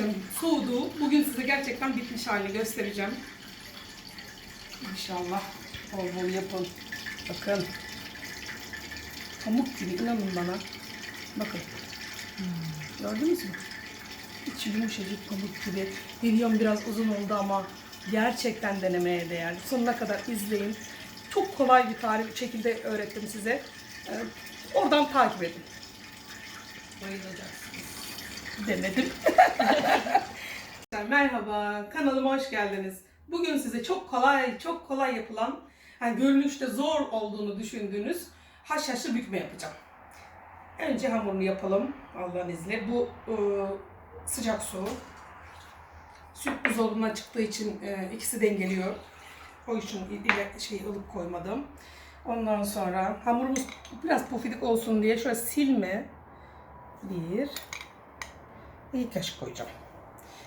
arkadaşlarım soğudu. Bugün size gerçekten bitmiş halini göstereceğim. Maşallah. Bol bol yapın. Bakın. Pamuk gibi inanın bana. Bakın. Hmm, Gördünüz mü? İçi yumuşacık pamuk gibi. Videom biraz uzun oldu ama gerçekten denemeye değer. Sonuna kadar izleyin. Çok kolay bir tarif şekilde öğrettim size. Ee, oradan takip edin. Bayılacaksınız. Denedim. Merhaba, kanalıma hoş geldiniz. Bugün size çok kolay, çok kolay yapılan, yani görünüşte zor olduğunu düşündüğünüz haşhaşlı bükme yapacağım. Önce hamurunu yapalım Allah'ın izniyle. Bu e, sıcak su. Süt buzdolabından çıktığı için e, ikisi dengeliyor. O için şey ılık koymadım. Ondan sonra hamurumuz biraz pufidik olsun diye şöyle silme bir İyi kaşık koyacağım.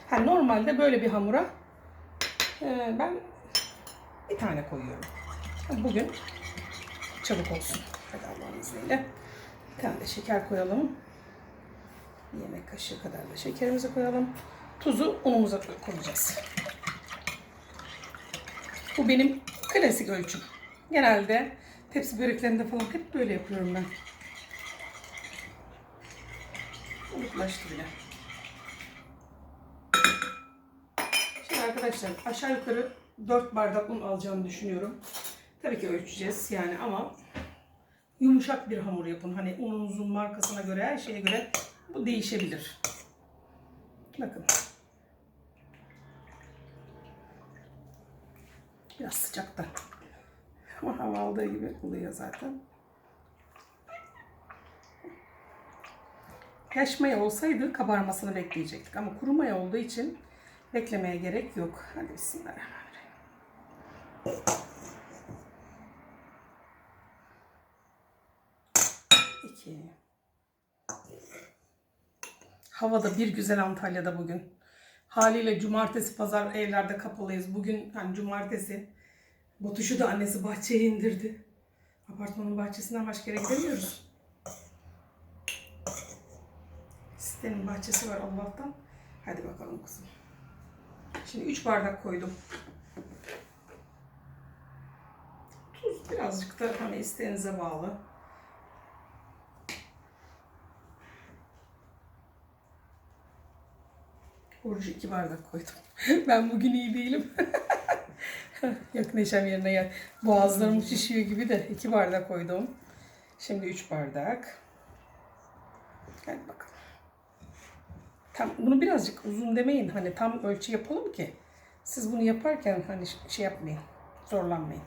Ha, normalde böyle bir hamura e, ben bir tane koyuyorum. Bugün çabuk olsun. Hadi Allah'ın izniyle. Bir tane de şeker koyalım. Bir yemek kaşığı kadar da şekerimizi koyalım. Tuzu unumuza koyacağız. Bu benim klasik ölçüm. Genelde tepsi böreklerinde falan hep böyle yapıyorum ben. Unutlaştı bile. Şimdi arkadaşlar aşağı yukarı 4 bardak un alacağımı düşünüyorum. Tabii ki ölçeceğiz yani ama yumuşak bir hamur yapın. Hani ununuzun markasına göre her şeye göre bu değişebilir. Bakın. Biraz sıcakta. Ama hava aldığı gibi oluyor zaten. Yaş maya olsaydı kabarmasını bekleyecektik. Ama kuru maya olduğu için beklemeye gerek yok. Hadi bismillahirrahmanirrahim. İki. Havada bir güzel Antalya'da bugün. Haliyle cumartesi pazar evlerde kapalıyız. Bugün hani cumartesi. Batuş'u da annesi bahçeye indirdi. Apartmanın bahçesinden başka yere gidemiyoruz. Sitenin bahçesi var Allah'tan. Hadi bakalım kızım. Şimdi 3 bardak koydum. Tuz birazcık da hani isteğinize bağlı. Burcu 2 bardak koydum. ben bugün iyi değilim. Yok neşem yerine gel. Boğazlarım şişiyor gibi de 2 bardak koydum. Şimdi 3 bardak. Hadi bakalım. Tam bunu birazcık uzun demeyin. Hani tam ölçü yapalım ki siz bunu yaparken hani şey yapmayın. Zorlanmayın.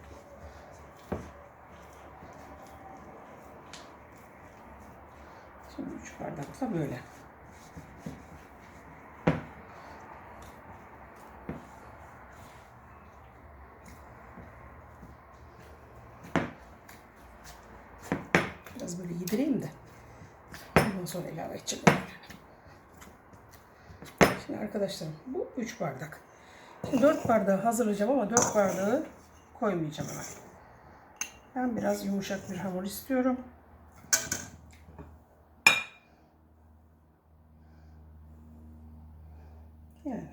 Şimdi 3 bardakla böyle. Biraz böyle yedireyim de. Ondan sonra ilave edeceğim. Arkadaşlarım bu 3 bardak. Şimdi 4 bardağı hazırlayacağım ama 4 bardağı koymayacağım hemen. Ben biraz yumuşak bir hamur istiyorum. Yani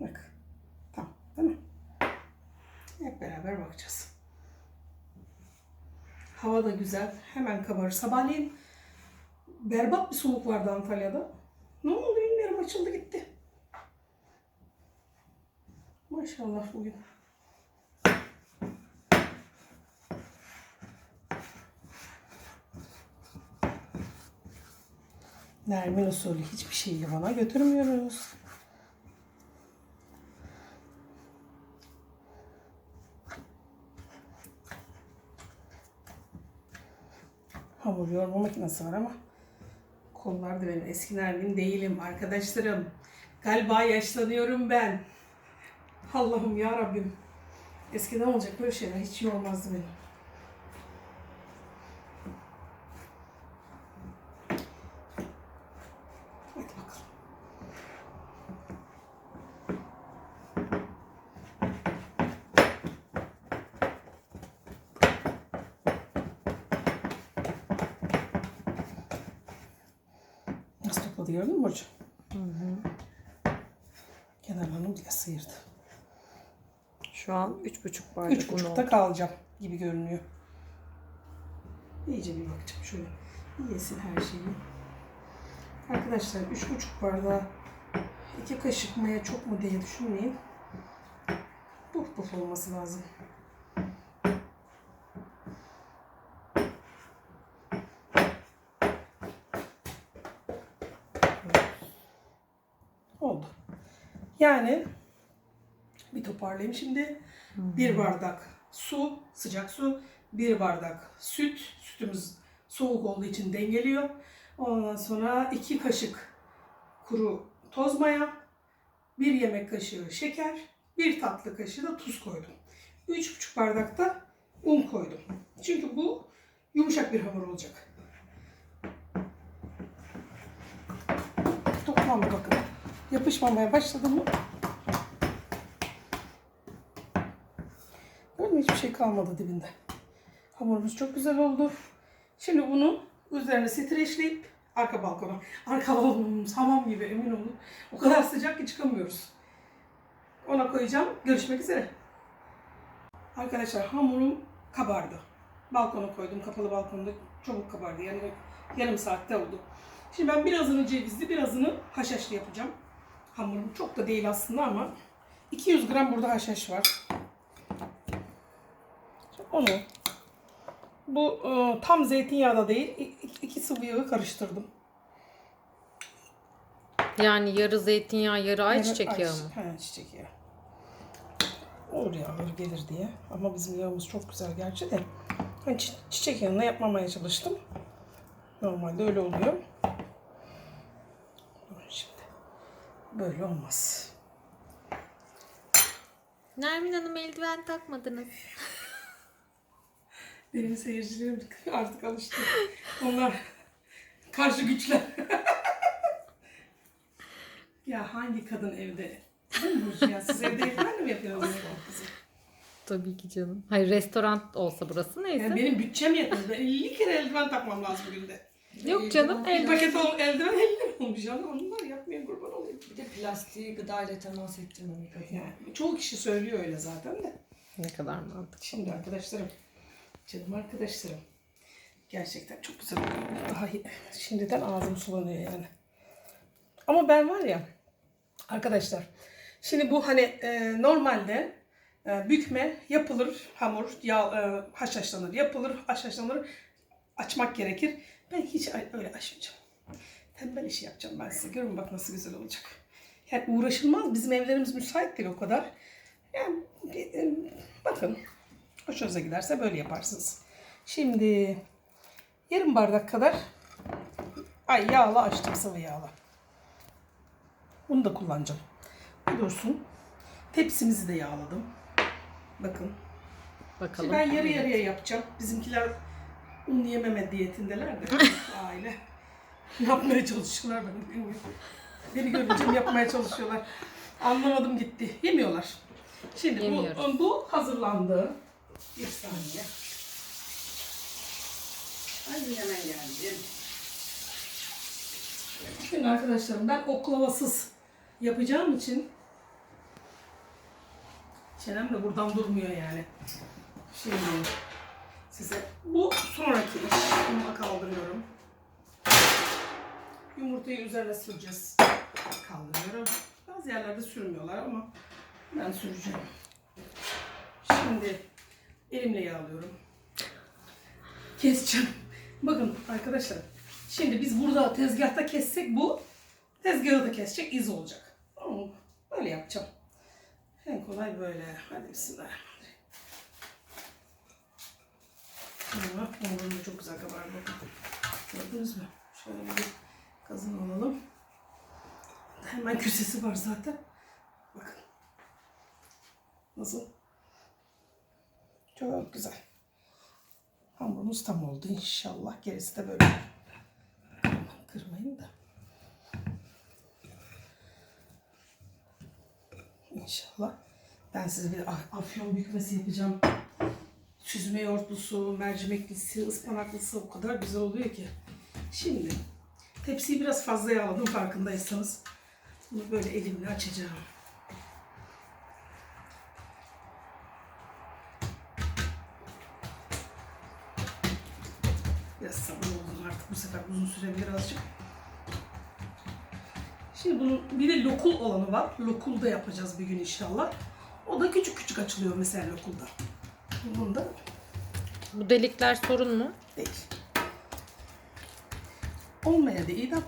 bak tamam değil mi? Hep beraber bakacağız. Hava da güzel. Hemen kabarır. Sabahleyin berbat bir soğuk vardı Antalya'da. Ne oldu bilmiyorum açıldı gitti. Maşallah bugün. Nermin usulü hiçbir şeyi yuvana götürmüyoruz. Hamur yoğurma makinesi var ama kollar da benim eski Nermin değilim arkadaşlarım. Galiba yaşlanıyorum ben. Allah'ım ya Rabbim. Eskiden olacak böyle şeyler hiç yormazdı beni. Hadi bakalım. Nasıl topladı gördün mü Burcu? Kenarlarını bile sıyırdı. Şu an 3,5 bardak Üç un buçukta oldu. kalacağım gibi görünüyor. İyice bir bakacağım şöyle. Yesin her şeyi. Arkadaşlar üç buçuk bardağı iki kaşık maya çok mu diye düşünmeyin. Puf puf olması lazım. Oldu. Yani toparlayayım şimdi. Bir bardak su, sıcak su, bir bardak süt. Sütümüz soğuk olduğu için dengeliyor. Ondan sonra iki kaşık kuru toz maya, bir yemek kaşığı şeker, bir tatlı kaşığı da tuz koydum. Üç buçuk bardak da un koydum. Çünkü bu yumuşak bir hamur olacak. Toplamda bakın. Yapışmamaya başladı mı? Mi? Hiçbir şey kalmadı dibinde. Hamurumuz çok güzel oldu. Şimdi bunu üzerine streçleyip arka balkona. Arka balkonumuz hamam gibi emin olun. O kadar sıcak ki çıkamıyoruz. Ona koyacağım. Görüşmek üzere. Arkadaşlar hamurum kabardı. Balkona koydum. Kapalı balkonda çabuk kabardı. Yani yarım saatte oldu. Şimdi ben birazını cevizli, birazını haşhaşlı yapacağım. Hamurum çok da değil aslında ama 200 gram burada haşhaş var. Onu bu e, tam zeytinyağı da değil. iki sıvı yağı karıştırdım. Yani yarı zeytinyağı, yarı ayçiçek yağı mı? He, çiçek yağı. Olur ya ağır gelir diye. Ama bizim yağımız çok güzel gerçi de. Hani çi- çiçek yağına yapmamaya çalıştım. Normalde öyle oluyor. Şimdi böyle olmaz. Nermin Hanım eldiven takmadınız. Benim seyircilerim artık alıştı. Onlar karşı güçler. ya hangi kadın evde? Değil mi Burcu ya? Siz evde evden mi yapıyorsunuz? Tabii ki canım. Hayır restoran olsa burası neyse. Yani benim bütçem yetmez. Ben 50 kere eldiven takmam lazım günde. Yok canım Bir el paket ol, eldiven 50 lira olmuş. Yani onlar yapmaya kurban olayım. Bir de plastiği gıdayla temas ettirmemek adına. Yani çoğu kişi söylüyor öyle zaten de. Ne kadar mantıklı. Şimdi arkadaşlarım, canım arkadaşlarım. Gerçekten çok güzel. Daha şimdiden ağzım sulanıyor yani. Ama ben var ya arkadaşlar. Şimdi bu hani e, normalde e, bükme yapılır, hamur yağ, e, haşhaşlanır, yapılır, haşhaşlanır, açmak gerekir. Ben hiç öyle açmayacağım. Tembel işi yapacağım ben size. Görün bak nasıl güzel olacak. Yani uğraşılmaz. Bizim evlerimiz müsait değil o kadar. Yani bir- e, bakın hoşunuza giderse böyle yaparsınız. Şimdi yarım bardak kadar ay yağla açtım sıvı yağla. Bunu da kullanacağım. Bu dursun. Tepsimizi de yağladım. Bakın. Bakalım. Ben yarı yarıya yapacağım. Bizimkiler un yememe diyetindeler de aile. Yapmaya çalışıyorlar ben. Beni görünce yapmaya çalışıyorlar. Anlamadım gitti. Yemiyorlar. Şimdi bu, Yemiyoruz. bu hazırlandı. Bir saniye. Hadi hemen geldim. Şimdi arkadaşlarım ben oklavasız yapacağım için çenem de buradan durmuyor yani. Şimdi size bu sonraki iş. Bunu kaldırıyorum. Yumurtayı üzerine süreceğiz. Kaldırıyorum. Bazı yerlerde sürmüyorlar ama ben süreceğim. Şimdi elimle yağlıyorum. Keseceğim. Bakın arkadaşlar. Şimdi biz burada tezgahta kessek bu tezgahı da kesecek iz olacak. Tamam? Böyle yapacağım. En kolay böyle. Hadi bismillah. Ama hamurum da çok güzel kabardı. Gördünüz mü? Şöyle bir kazın alalım. Hemen köşesi var zaten. Bakın. Nasıl? Çok güzel. Hamurumuz tam oldu inşallah. Gerisi de böyle. Kırmayın da. İnşallah. Ben size bir af- afyon bükmesi yapacağım. Süzme yoğurtlusu, mercimeklisi, ıspanaklısı o kadar güzel oluyor ki. Şimdi tepsiyi biraz fazla yağladım farkındaysanız. Bunu böyle elimle açacağım. Uzun sürebilir azıcık. Şimdi bunun bir de lokul olanı var. Lokulda yapacağız bir gün inşallah. O da küçük küçük açılıyor mesela lokulda. Bunda Bu delikler sorun mu? değil. Olmaya da iyiydi ama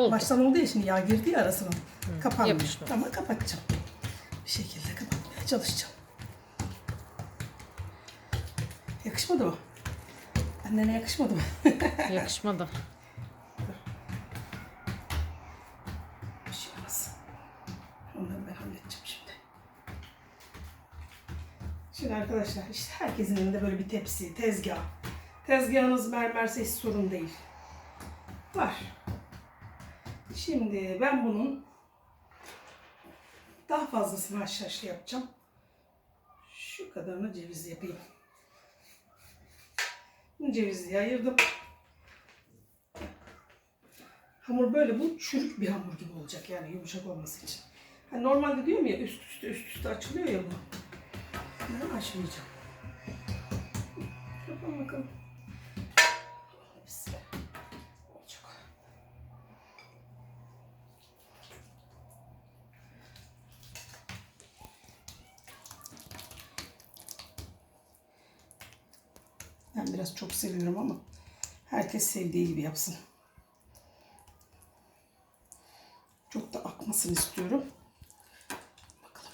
Oldu. baştan oldu ya şimdi yağ girdi ya arasına. Kapanmıyor. yapışmaz. Ama kapatacağım. Bir şekilde kapatmaya çalışacağım. Yakışmadı mı? Annene yakışmadı mı? Yakışmadı. Bir şey olmaz. Onları ben halledeceğim şimdi. Şimdi arkadaşlar işte herkesin elinde böyle bir tepsi, tezgah. Tezgahınız mermerse hiç sorun değil. Var. Şimdi ben bunun daha fazlasını haşhaşlı yapacağım. Şu kadarını cevizli yapayım. Bunu cevizliye ayırdım. Hamur böyle bu çürük bir hamur gibi olacak yani yumuşak olması için. Hani normalde diyorum ya üst üste üst üste açılıyor ya bu. Ben açmayacağım. Yapalım bakalım. Bismillah. Olacak. Ben biraz çok seviyorum ama herkes sevdiği gibi yapsın. Çok da akmasını istiyorum. Bakalım.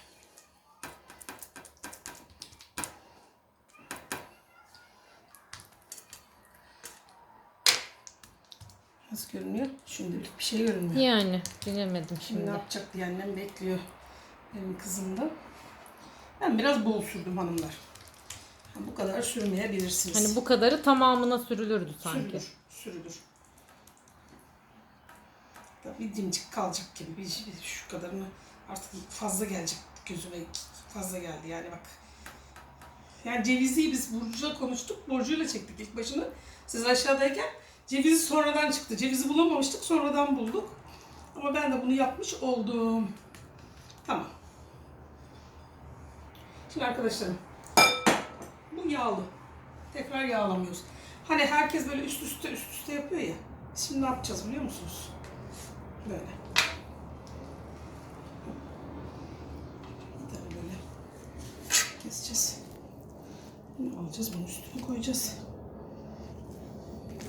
Nasıl görünüyor? Şimdilik bir şey görünmüyor. Yani bilemedim Şimdi ne yapacak diye annem bekliyor. Benim kızım da. Ben biraz bol sürdüm hanımlar. Bu kadar sürmeyebilirsiniz. Hani bu kadarı tamamına sürülürdü sanki. Sürülür. Sürülür. Bir dimcik kalacak gibi. Bir, bir şu kadarını artık fazla gelecek gözüme. Fazla geldi yani bak. Yani cevizi biz Burcu'yla konuştuk. Burcu'yla çektik ilk başını. Siz aşağıdayken cevizi sonradan çıktı. Cevizi bulamamıştık. Sonradan bulduk. Ama ben de bunu yapmış oldum. Tamam. Şimdi arkadaşlarım. Yağlı. Tekrar yağlamıyoruz. Hani herkes böyle üst üste üst üste yapıyor ya. Şimdi ne yapacağız biliyor musunuz? Böyle. Bir tane böyle keseceğiz. Bunu alacağız, bunun üstüne koyacağız.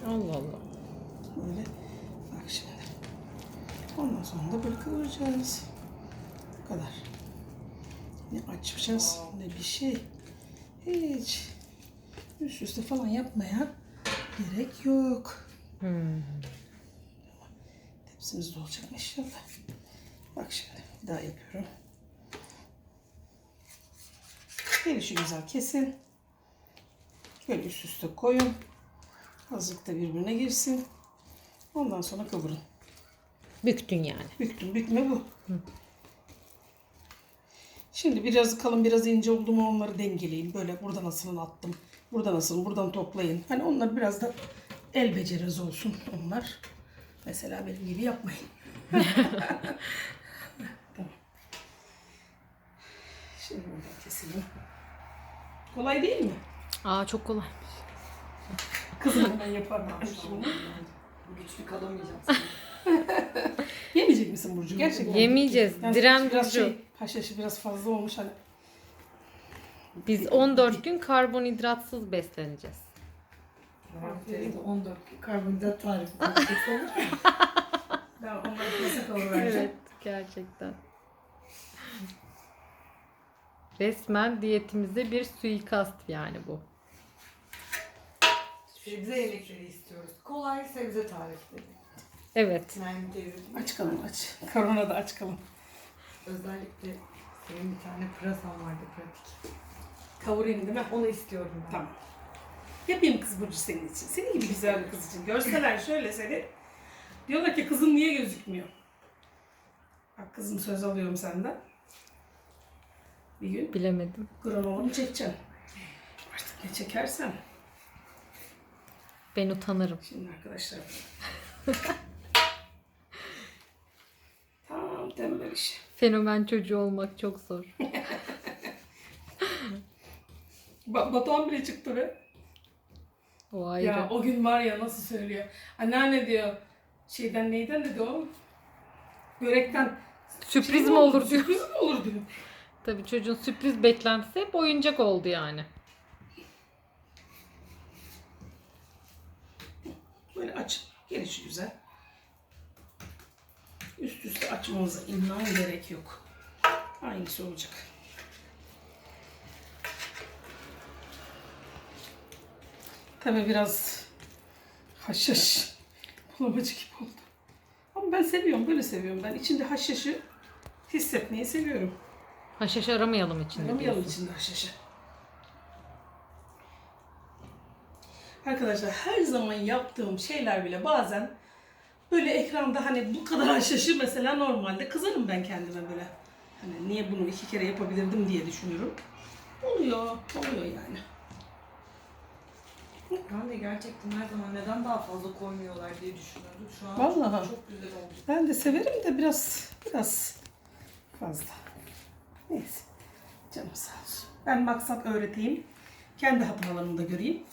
Allah Allah. Böyle. Bak şimdi. Ondan sonra da böyle kıvıracağız. Bu kadar. Ne açacağız ne bir şey. Hiç. Üst üste falan yapmaya gerek yok. Hmm. Tepsimiz de olacak inşallah. Bak şimdi bir daha yapıyorum. Gelişi güzel kesin. Böyle üst üste koyun. Azıcık da birbirine girsin. Ondan sonra kıvırın. Büktün yani. Büktüm bükme bu. Şimdi biraz kalın biraz ince oldu mu onları dengeleyin. Böyle buradan nasılını attım. Buradan nasıl buradan toplayın. Hani onlar biraz da el beceriniz olsun onlar. Mesela benim gibi yapmayın. tamam. Şimdi buradan keselim. Kolay değil mi? Aa çok kolay. Kızım hemen yapar şimdi. Güçlü kalamayacağım. Yemeyecek misin Burcu? Gerçekten. Yemeyeceğiz. Yani Diren biraz Burcu. şey, haşhaşı biraz fazla olmuş hani. Biz 14 gün karbonhidratsız besleneceğiz. Da 14 karbonhidrat tarifi. Ben onları nasıl kalıvereceğim? gerçekten. Resmen diyetimize bir suikast yani bu. sebze yemekleri istiyoruz. Kolay sebze tarifleri. Evet. Yani. Aç kalın aç. Korona da aç kalın. Özellikle senin bir tane pırasan vardı pratik. Kavurayım değil mi? Onu istiyorum ben. Tamam. Yapayım kız Burcu senin için. Senin gibi güzel bir kız için. Görseler şöyle seni. Diyorlar ki kızım niye gözükmüyor? Bak kızım söz alıyorum senden. Bir gün Bilemedim. granularını çekeceğim. Artık ne çekersen. Ben utanırım. Şimdi arkadaşlar. iş. Fenomen çocuğu olmak çok zor. Ba Batuhan bile çıktı be. O ayrı. Ya o gün var ya nasıl söylüyor. Anneanne diyor şeyden neyden dedi o? Börekten sürpriz şey mi olur diyor. Sürpriz mi olur diyor. Tabii çocuğun sürpriz beklentisi hep oyuncak oldu yani. Böyle aç. Gelişi güzel. Üst üste açmamıza inan gerek yok. Aynısı olacak. Tabii biraz haşhaş bulamacı gibi oldu. Ama ben seviyorum, böyle seviyorum. Ben içinde haşhaşı hissetmeyi seviyorum. Haşhaş aramayalım içinde. Aramayalım diyorsun. içinde haşhaşı. Arkadaşlar her zaman yaptığım şeyler bile bazen böyle ekranda hani bu kadar haşhaşı mesela normalde kızarım ben kendime böyle. Hani niye bunu iki kere yapabilirdim diye düşünüyorum. Oluyor, oluyor yani. Ben de gerçekten her zaman neden daha fazla koymuyorlar diye düşünüyordum. Şu an Vallahi. çok, güzel oldu. Ben de severim de biraz biraz fazla. Neyse. Canım sağ olsun. Ben maksat öğreteyim. Kendi hatalarımı da göreyim.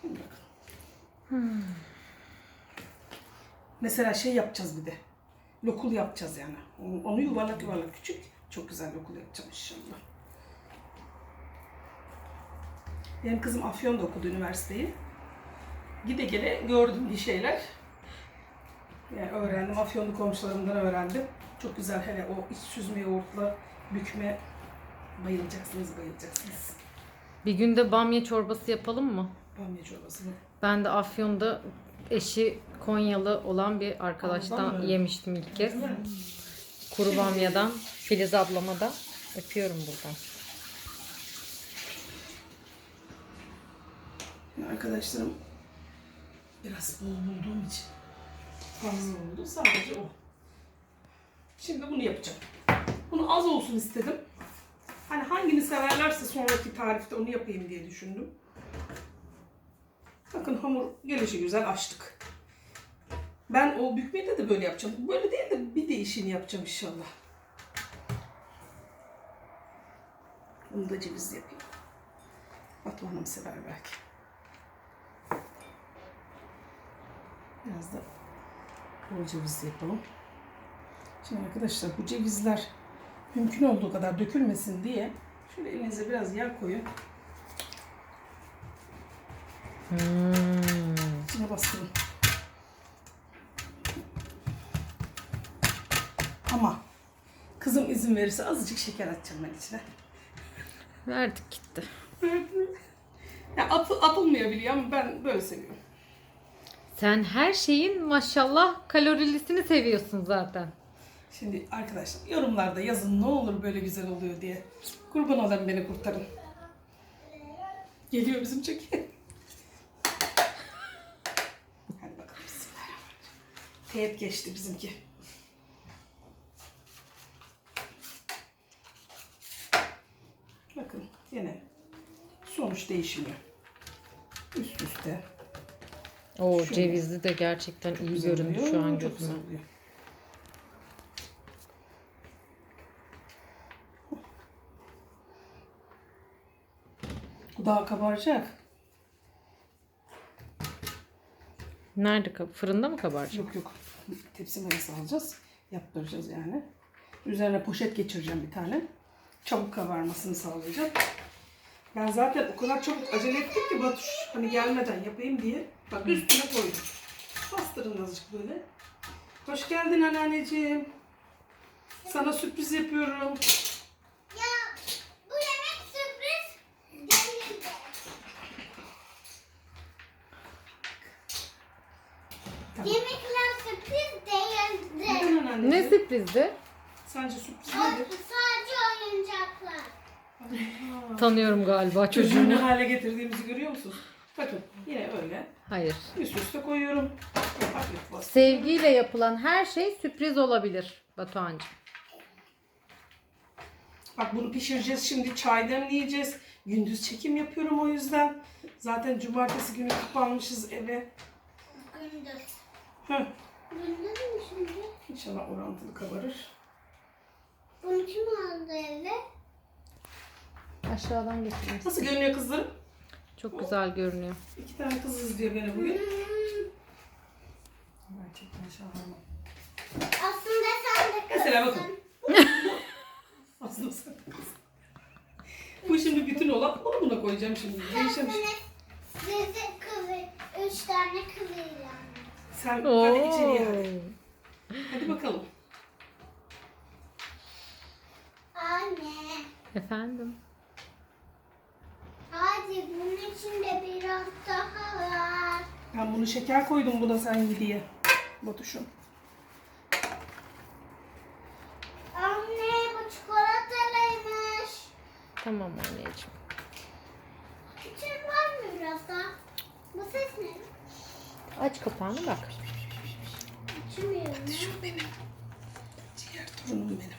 Şimdi bakın. Mesela şey yapacağız bir de. Lokul yapacağız yani. Onu- Onu yuvarlak yuvarlak küçük. Çok güzel lokul yapacağım inşallah. Benim kızım Afyon'da okudu üniversiteyi. Gide gele gördüm bir şeyler. Yani öğrendim. Afyonlu komşularımdan öğrendim. Çok güzel hele o iç süzme yoğurtla bükme bayılacaksınız bayılacaksınız. Bir günde bamya çorbası yapalım mı? Bamya çorbasını. Ben de Afyon'da eşi Konyalı olan bir arkadaştan yemiştim ilk kez. Kuru bamyadan. Filiz ablama da öpüyorum buradan. Arkadaşlarım biraz bol bulduğum için fazla oldu. Sadece o. Şimdi bunu yapacağım. Bunu az olsun istedim. Hani hangini severlerse sonraki tarifte onu yapayım diye düşündüm. Bakın hamur gelişi güzel açtık. Ben o bükmeyi de böyle yapacağım. Böyle değil de bir değişini yapacağım inşallah. Bunu da cevizli yapayım. Batu sever belki. Biraz da bol cevizli yapalım. Şimdi arkadaşlar bu cevizler mümkün olduğu kadar dökülmesin diye şöyle elinize biraz yağ koyun. Hmm. İçine bastırın. Ama kızım izin verirse azıcık şeker atacağım ben içine. Verdik gitti. Ya atı, atılmayabiliyor ama ben böyle seviyorum. Sen her şeyin maşallah kalorilisini seviyorsun zaten. Şimdi arkadaşlar yorumlarda yazın ne olur böyle güzel oluyor diye. Kurban olayım beni kurtarın. Geliyor bizim çekim. Hadi bakalım Teğet geçti bizimki. Bakın yine sonuç değişmiyor. Üst üste. O Şöyle. cevizli de gerçekten iyi Güzel göründü oluyor, şu an gözüme. daha kabaracak. Nerede kab- fırında mı kabaracak? Yok yok. Tepsi mayası alacağız. Yaptıracağız yani. Üzerine poşet geçireceğim bir tane. Çabuk kabarmasını sağlayacak. Ben zaten o kadar çabuk acele ettim ki Batuş hani gelmeden yapayım diye. Bak üstüne koydum. Bastırın azıcık böyle. Hoş geldin anneanneciğim. Sana sürpriz yapıyorum. Bu yemek sürpriz değildi. Tamam. Yemekler sürpriz değildi. Neden Ne anneanneciğim? Sürprizdi? Sence sürpriz nedir? sadece oyuncaklar. Tanıyorum galiba Çocuğu ne çocuğumu. hale getirdiğimizi görüyor musunuz? Bakın yine öyle. Hayır. Üst üste koyuyorum. Hafif bas. Sevgiyle yapılan her şey sürpriz olabilir Batuhan'cığım. Bak bunu pişireceğiz şimdi çay demleyeceğiz. Gündüz çekim yapıyorum o yüzden. Zaten cumartesi günü kapanmışız eve. Gündüz. Heh, şimdi? İnşallah orantılı kabarır. Bunu kim aldı eve? Aşağıdan getireyim. Nasıl görünüyor kızlarım? Çok güzel görünüyor. İki tane kız izliyor beni bugün. Gerçekten şahane. Aslında sen de Mesela kızsın. bakın. Aslında sen de kız. Bu şimdi bütün olan onu buna koyacağım şimdi. Değişemiş. Sizi kızı, üç tane kızıyla. Sen Oo. hadi içeriye hadi. Hadi bakalım. Anne, Efendim. hadi bunun içinde biraz daha var. Ben bunu şeker koydum buna sen ye diye. Batuşum. Anne bu çikolatalıymış. Tamam anneciğim. İçin var mı biraz daha? Bu ses ne? Aç kapağını bak. Şu benim. Ciğer torunum benim.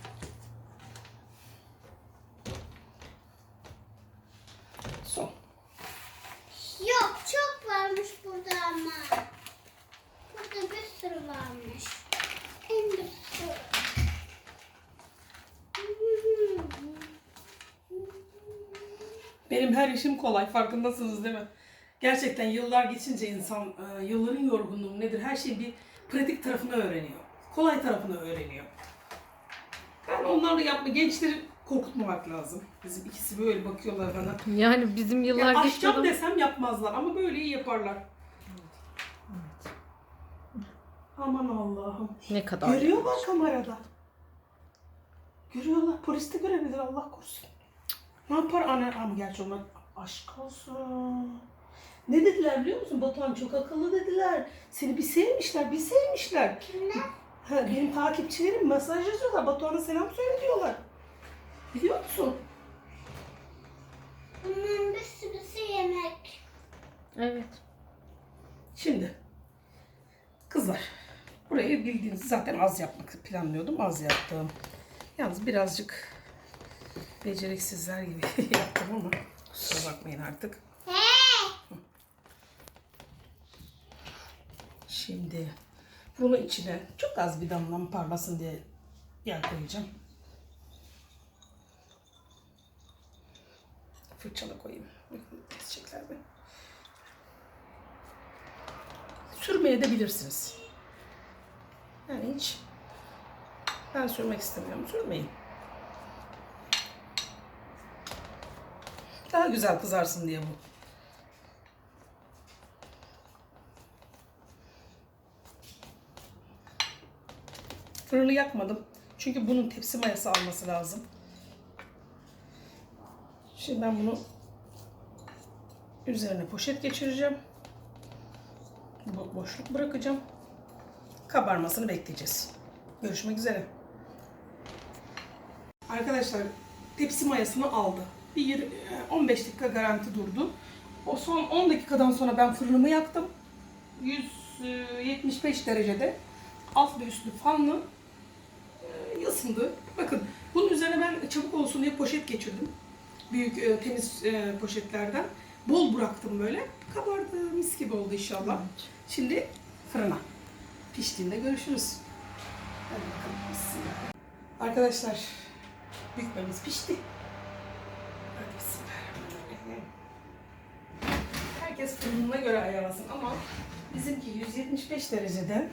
Son. Yok çok varmış burada ama. Burada bir sürü varmış. En bir sürü. Benim her işim kolay farkındasınız değil mi? Gerçekten yıllar geçince insan e, yılların yorgunluğu nedir her şeyin bir pratik tarafını öğreniyor. Kolay tarafını öğreniyor. Ben onlarla yapma gençleri korkutmamak lazım. Bizim ikisi böyle bakıyorlar bana. Yani bizim yıllar geçti. aşacağım desem yapmazlar ama böyle iyi yaparlar. Aman Allah'ım. Ne kadar. Görüyorlar kamerada. Görüyorlar. Polis de görebilir Allah korusun. Ne yapar anne? Ama gerçi onlar aşk olsun. Ne dediler biliyor musun? Batuhan çok akıllı dediler. Seni bir sevmişler, bir sevmişler. Kimler? Ha, benim takipçilerim mesaj yazıyorlar. Batuhan'a selam söyle diyorlar. Biliyor musun? Bunların bir sürüsü yemek. Evet. Şimdi kızlar burayı bildiğiniz zaten az yapmak planlıyordum. Az yaptım. Yalnız birazcık beceriksizler gibi yaptım ama kusura bakmayın artık. Şimdi bunu içine çok az bir damla parlasın diye yer koyacağım. Fırçala koyayım. Kesecekler beni. Sürmeye de bilirsiniz. Yani hiç ben sürmek istemiyorum. Sürmeyin. Daha güzel kızarsın diye bu. Fırını yakmadım. Çünkü bunun tepsi mayası alması lazım. Şimdi ben bunu üzerine poşet geçireceğim. Bu boşluk bırakacağım. Kabarmasını bekleyeceğiz. Görüşmek üzere. Arkadaşlar tepsi mayasını aldı. Bir yir- e, 15 dakika garanti durdu. O son 10 dakikadan sonra ben fırınımı yaktım. 175 derecede alt ve üstlü fanlı ısındı. Bakın bunun üzerine ben çabuk olsun diye poşet geçirdim. Büyük e, temiz e, poşetlerden. Bol bıraktım böyle. Kabardı mis gibi oldu inşallah. Şimdi fırına. Piştiğinde görüşürüz. Hadi bakalım bismillah. Arkadaşlar bükmemiz pişti. Hadi bismillahirrahmanirrahim. Herkes fırınına göre ayarlasın ama bizimki 175 derecede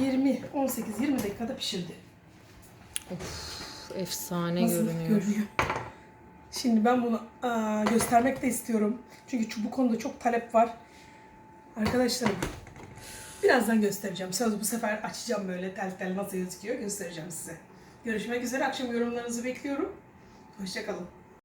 20 18 20 dakikada pişirdi. Efsane Nasıl görünüyor. görünüyor? Şimdi ben bunu aa, göstermek de istiyorum. Çünkü bu konuda çok talep var. Arkadaşlarım birazdan göstereceğim. Söz bu sefer açacağım böyle tel tel nasıl gözüküyor göstereceğim size. Görüşmek üzere. Akşam yorumlarınızı bekliyorum. Hoşçakalın.